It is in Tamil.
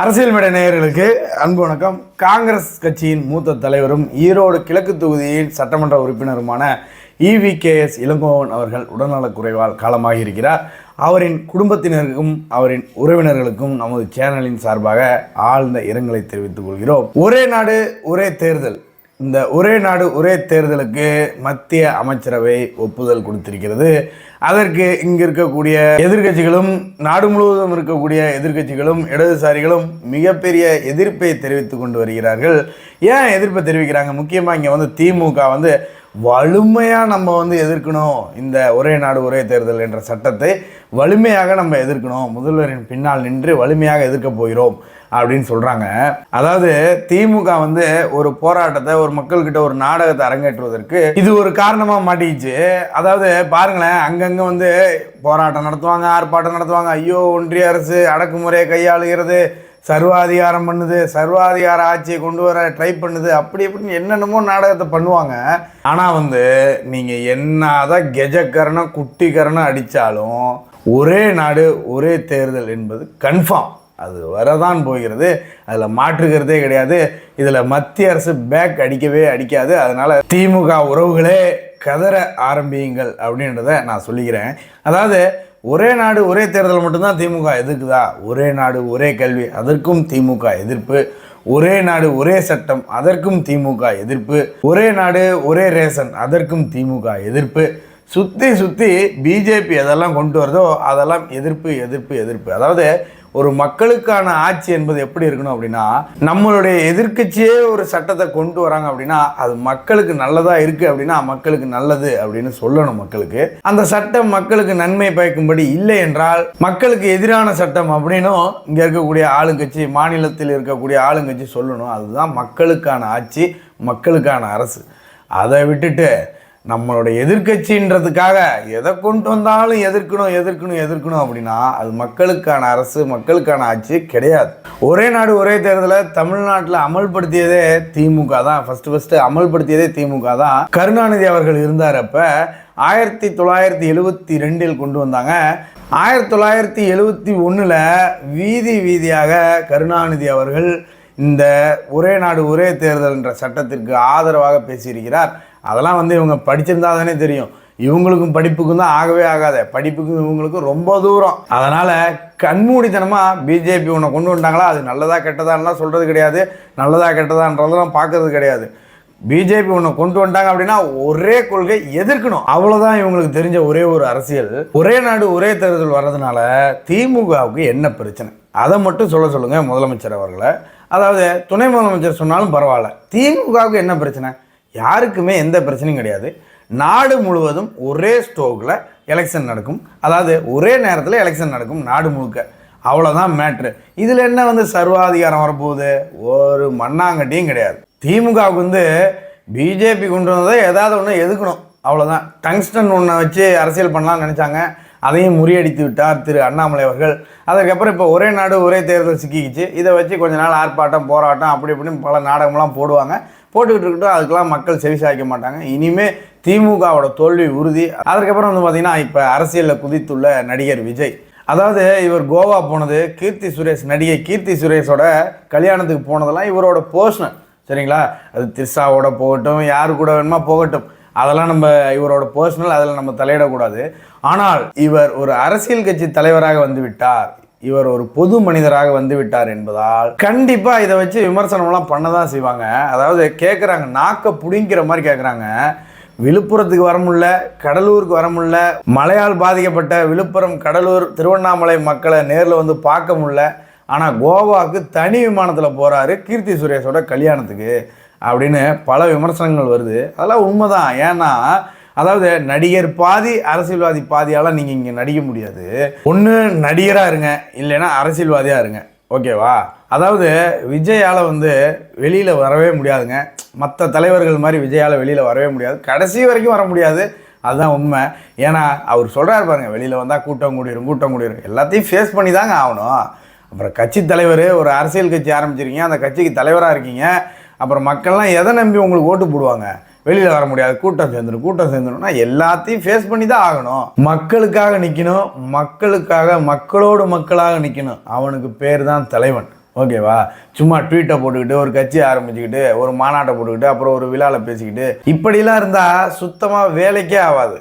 அரசியல் மேடை நேயர்களுக்கு அன்பு வணக்கம். காங்கிரஸ் கட்சியின் மூத்த தலைவரும் ஈரோடு கிழக்கு தொகுதியின் சட்டமன்ற உறுப்பினருமான இவி கே எஸ் இளங்கோவன் அவர்கள் உடல்நலக் குறைவால் காலமாகி இருக்கிறார் அவரின் குடும்பத்தினருக்கும் அவரின் உறவினர்களுக்கும் நமது சேனலின் சார்பாக ஆழ்ந்த இரங்கலை தெரிவித்துக் கொள்கிறோம். ஒரே நாடு ஒரே தேர்தல். இந்த ஒரே நாடு ஒரே தேர்தலுக்கு மத்திய அமைச்சரவை ஒப்புதல் கொடுத்திருக்கிறது. அதற்கு இங்கு இருக்கக்கூடிய எதிர்க்கட்சிகளும் நாடு முழுவதும் இருக்கக்கூடிய எதிர்க்கட்சிகளும் இடதுசாரிகளும் மிகப்பெரிய எதிர்ப்பை தெரிவித்து கொண்டு வருகிறார்கள். ஏன் எதிர்ப்பை தெரிவிக்கிறாங்க? முக்கியமாக இங்கே வந்து திமுக வந்து வலிமையாக நம்ம வந்து எதிர்க்கணும். இந்த ஒரே நாடு ஒரே தேர்தல் என்ற சட்டத்தை வலிமையாக நம்ம எதிர்க்கணும். முதல்வரின் பின்னால் நின்று வலிமையாக எதிர்க்க போகிறோம் அப்படின்னு சொல்கிறாங்க அதாவது திமுக வந்து ஒரு போராட்டத்தை ஒரு மக்கள்கிட்ட ஒரு நாடகத்தை அரங்கேற்றுவதற்கு இது ஒரு காரணமாக மாட்டிக்கிச்சு. அதாவது பாருங்களேன் அங்கங்கே வந்து போராட்டம் நடத்துவாங்க ஆர்ப்பாட்டம் நடத்துவாங்க. ஐயோ ஒன்றிய அரசு அடக்குமுறையை கையாளுகிறது. சர்வாதிகாரம் பண்ணுது சர்வாதிகார ஆட்சியை கொண்டு வர ட்ரை பண்ணுது அப்படி இப்படின்னு என்னென்னமோ நாடகத்தை பண்ணுவாங்க. ஆனால் வந்து நீங்கள் என்னதான் கெஜக்கரணம் குட்டிக்கரணம் அடித்தாலும் ஒரே நாடு ஒரே தேர்தல் என்பது கன்ஃபார்ம் அது வரதான் போகிறது. அதில் மாற்றுக்கிறதே கிடையாது. இதில் மத்திய அரசு பேக் அடிக்கவே அடிக்காது. அதனால் திமுக உறவுகளே கதற ஆரம்பியுங்கள் அப்படின்றத நான் சொல்லிக்கிறேன். அதாவது ஒரே நாடு ஒரே தேர்தல் மட்டும்தான் திமுக எதிர்க்குதா? ஒரே நாடு ஒரே கல்வி அதற்கும் திமுக எதிர்ப்பு. ஒரே நாடு ஒரே சட்டம் அதற்கும் திமுக எதிர்ப்பு. ஒரே நாடு ஒரே ரேஷன் அதற்கும் திமுக எதிர்ப்பு. சுற்றி சுற்றி பிஜேபி எதெல்லாம் கொண்டு வருதோ அதெல்லாம் எதிர்ப்பு எதிர்ப்பு எதிர்ப்பு. அதாவது ஒரு மக்களுக்கான ஆட்சி என்பது எப்படி இருக்கணும் அப்படின்னா நம்மளுடைய எதிர்க்கட்சியே ஒரு சட்டத்தை கொண்டு வராங்க அப்படின்னா அது மக்களுக்கு நல்லதா இருக்கு அப்படின்னா மக்களுக்கு நல்லது அப்படின்னு சொல்லணும் மக்களுக்கு. அந்த சட்டம் மக்களுக்கு நன்மை பயக்கும்படி இல்லை என்றால் மக்களுக்கு எதிரான சட்டம் அப்படின்னும் இங்க இருக்கக்கூடிய ஆளுங்கட்சி மாநிலத்தில் இருக்கக்கூடிய ஆளுங்கட்சி சொல்லணும். அதுதான் மக்களுக்கான ஆட்சி மக்களுக்கான அரசு. அதை விட்டுட்டு நம்மளுடைய எதிர்க்கட்சின்றதுக்காக எதை கொண்டு வந்தாலும் எதிர்க்கணும் எதிர்க்கணும் எதிர்க்கணும் அப்படின்னா அது மக்களுக்கான அரசு மக்களுக்கான ஆட்சி கிடையாது. ஒரே நாடு ஒரே தேர்தலில் தமிழ்நாட்டில் அமல்படுத்தியதே திமுக தான். ஃபஸ்ட்டு ஃபஸ்ட்டு அமல்படுத்தியதே திமுக தான். கருணாநிதி அவர்கள் இருந்தாரப்ப ஆயிரத்தி தொள்ளாயிரத்தி எழுபத்தி ரெண்டில் கொண்டு வந்தாங்க. ஆயிரத்தி தொள்ளாயிரத்தி எழுபத்தி ஒன்றில் வீதி வீதியாக கருணாநிதி அவர்கள் இந்த ஒரே நாடு ஒரே தேர்தல் என்ற சட்டத்திற்கு ஆதரவாக பேசியிருக்கிறார். அதெல்லாம் வந்து இவங்க படிச்சிருந்தா தானே தெரியும். இவங்களுக்கும் படிப்புக்கும் தான் ஆகவே ஆகாத. படிப்புக்கும் இவங்களுக்கும் ரொம்ப தூரம். அதனால் கண்மூடித்தனமாக பிஜேபி ஒன்று கொண்டு வந்தாங்களா? அது நல்லதா கெட்டதான்லாம் சொல்கிறது கிடையாது. நல்லதா கெட்டதான்றதெல்லாம் பார்க்கறது கிடையாது. பிஜேபி ஒன்று கொண்டு வந்தாங்க அப்படின்னா ஒரே கொள்கை எதிர்க்கணும். அவ்வளோதான் இவங்களுக்கு தெரிஞ்ச ஒரே ஒரு அரசியல். ஒரே நாடு ஒரே தேர்தல் வர்றதுனால திமுகவுக்கு என்ன பிரச்சனை? அதை மட்டும் சொல்ல சொல்லுங்கள் முதலமைச்சர் அவர்களை. அதாவது துணை முதலமைச்சர் சொன்னாலும் பரவாயில்ல. திமுகவுக்கு என்ன பிரச்சனை? யாருக்குமே எந்த பிரச்சனையும் கிடையாது. நாடு முழுவதும் ஒரே ஸ்டோக்கில் எலெக்ஷன் நடக்கும். அதாவது ஒரே நேரத்தில் எலெக்ஷன் நடக்கும் நாடு முழுக்க. அவ்வளோதான் மேட்ரு இதில் என்ன வந்து சர்வாதிகாரம் வரப்போகுது? ஒரு மண்ணாங்கட்டியும் கிடையாது. திமுகவுக்கு வந்து பிஜேபி கொண்டு வந்ததை ஏதாவது ஒன்று எதுக்கணும்? அவ்வளோதான் டங்ஸ்டன் ஒன்றை வச்சு அரசியல் பண்ணலாம்னு நினச்சாங்க. அதையும் முறியடித்து விட்டார் திரு அண்ணாமலை அவர்கள். அதுக்கப்புறம் இப்போ ஒரே நாடு ஒரே தேர்தல் சிக்கிக்கிச்சு. இதை வச்சு கொஞ்ச நாள் ஆர்ப்பாட்டம் போராட்டம் அப்படி இப்படின்னு பல நாடகம்லாம் போடுவாங்க. போட்டுக்கிட்டு இருக்கட்டும் அதுக்கெல்லாம் மக்கள் செவி சாய்க்க மாட்டாங்க. இனிமே திமுகவோட தோல்வி உறுதி. அதுக்கப்புறம் வந்து பார்த்தீங்கன்னா இப்போ அரசியலில் குதித்துள்ள நடிகர் விஜய். அதாவது இவர் கோவா போனது கீர்த்தி சுரேஷ் நடிகை கீர்த்தி சுரேஷோட கல்யாணத்துக்கு போனதெல்லாம் இவரோட போர்ஷனல் சரிங்களா? அது திரிஷாவோட போகட்டும் யாரு கூட வேணுமா போகட்டும். அதெல்லாம் நம்ம இவரோட பர்சனல் அதில் நம்ம தலையிடக்கூடாது. ஆனால் இவர் ஒரு அரசியல் கட்சி தலைவராக வந்து விட்டார் இவர் ஒரு பொது மனிதராக வந்து விட்டார் என்பதால் கண்டிப்பாக இதை வச்சு விமர்சனம்லாம் பண்ண தான் செய்வாங்க. அதாவது கேட்குறாங்க நாக்க பிடிங்கிற மாதிரி கேட்குறாங்க விழுப்புரத்துக்கு வர முடியல கடலூருக்கு வர முடியல மழையால் பாதிக்கப்பட்ட விழுப்புரம் கடலூர் திருவண்ணாமலை மக்களை நேரில் வந்து பார்க்க முடியல. ஆனால் கோவாவுக்கு தனி விமானத்தில் போகிறாரு கீர்த்தி சுரேஷோட கல்யாணத்துக்கு. அப்படின்னு பல விமர்சனங்கள் வருது. அதெல்லாம் உண்மைதான். ஏன்னா அதாவது நடிகர் பாதி அரசியல்வாதி பாதியால் நீங்கள் இங்கே நடிக்க முடியாது. ஒன்று நடிகராக இருங்க இல்லைன்னா அரசியல்வாதியாக இருங்க. ஓகேவா? அதாவது விஜயால் வந்து வெளியில் வரவே முடியாதுங்க. மற்ற தலைவர்கள் மாதிரி விஜயால் வெளியில் வரவே முடியாது. கடைசி வரைக்கும் வர முடியாது. அதுதான் உண்மை. ஏன்னா அவர் சொல்கிறார் பாருங்க வெளியில் வந்தால் கூட்டம் கூடிரும் கூட்டம் கூடிரும். எல்லாத்தையும் ஃபேஸ் பண்ணி தாங்க ஆகணும். அப்புறம் கட்சி தலைவர் ஒரு அரசியல் கட்சி ஆரம்பிச்சிருக்கீங்க. அந்த கட்சிக்கு தலைவராக இருக்கீங்க. அப்புறம் மக்கள்லாம் எதை நம்பி உங்களுக்கு ஓட்டு போடுவாங்க? வெளியில் வர முடியாது கூட்டம் சேர்ந்துடும் கூட்டம் சேர்ந்துடும்னா எல்லாத்தையும் ஃபேஸ் பண்ணி தான் ஆகணும். மக்களுக்காக நிற்கணும் மக்களுக்காக மக்களோடு மக்களாக நிற்கணும் அவனுக்கு பேர் தான் தலைவன். ஓகேவா? சும்மா ட்வீட்டை போட்டுக்கிட்டு ஒரு கட்சி ஆரம்பிச்சுக்கிட்டு ஒரு மாநாட்டை போட்டுக்கிட்டு அப்புறம் ஒரு விழாவில் பேசிக்கிட்டு இப்படிலாம் இருந்தால் சுத்தமாக வேலைக்கே ஆகாது.